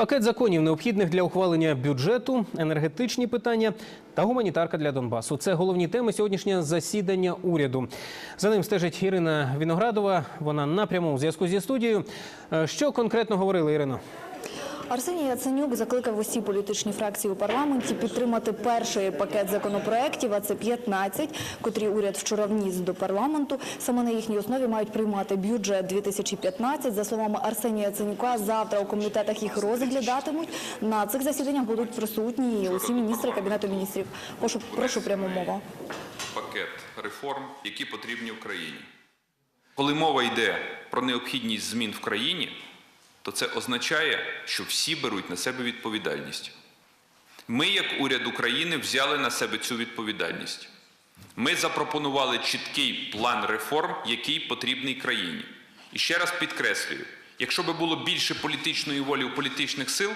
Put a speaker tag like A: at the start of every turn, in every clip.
A: Пакет законів необхідних для ухвалення бюджету, енергетичні питання та гуманітарка для Донбасу. Це головні теми сьогоднішнього засідання уряду. За ним стежить Ірина Віноградова. Вона напряму у зв'язку зі студією. Е, Що конкретно говорили, Ірино?
B: Арсеній Яценюк закликав усі політичні фракції у парламенті підтримати перший пакет законопроєктів, а це 15, котрі уряд вчора вніс до парламенту. Саме на їхній основі мають приймати бюджет 2015. За словами Арсенія Яценюка, завтра у комітетах їх розглядатимуть. На цих засіданнях будуть присутні усі міністри Кабінету міністрів. Прошу, прошу пряму мову.
C: пакет реформ, які потрібні Україні. Коли мова йде про необхідність змін в країні, то це означає, що всі беруть на себе відповідальність. Ми, як уряд України, взяли на себе цю відповідальність. Ми запропонували чіткий план реформ, який потрібний країні. І ще раз підкреслюю: якщо би було більше політичної волі у політичних сил,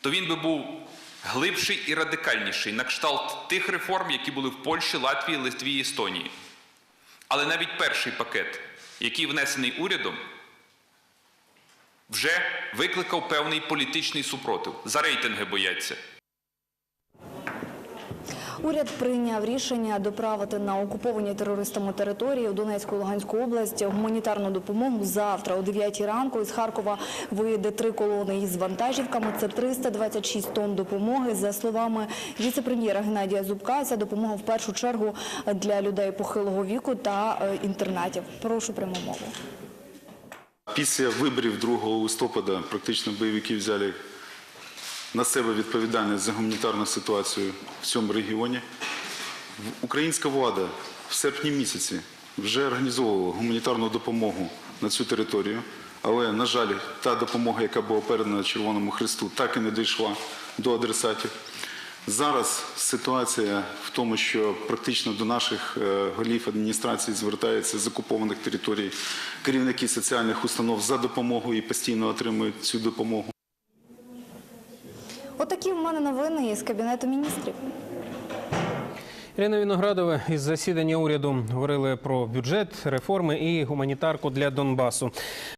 C: то він би був глибший і радикальніший на кшталт тих реформ, які були в Польщі, Латвії, Литві і Естонії. Але навіть перший пакет, який внесений урядом, вже викликав певний політичний супротив. За рейтинги бояться.
B: Уряд прийняв рішення доправити на окуповані терористами території у Донецьку і Луганську область гуманітарну допомогу завтра о 9 ранку. Із Харкова виїде три колони із вантажівками. Це 326 тонн допомоги. За словами віце-прем'єра Геннадія Зубка, ця допомога в першу чергу для людей похилого віку та е, інтернатів. Прошу пряму мову.
D: Після виборів 2 листопада практично бойовики взяли на себе відповідальність за гуманітарну ситуацію в цьому регіоні. Українська влада в серпні місяці вже організовувала гуманітарну допомогу на цю територію, але, на жаль, та допомога, яка була передана Червоному Христу, так і не дійшла до адресатів. Зараз ситуація в тому, що практично до наших е, голів адміністрації звертаються з окупованих територій керівники соціальних установ за допомогою і постійно отримують цю допомогу.
B: Отакі в мене новини із Кабінету міністрів.
A: Ірина Віноградова із засідання уряду говорили про бюджет, реформи і гуманітарку для Донбасу.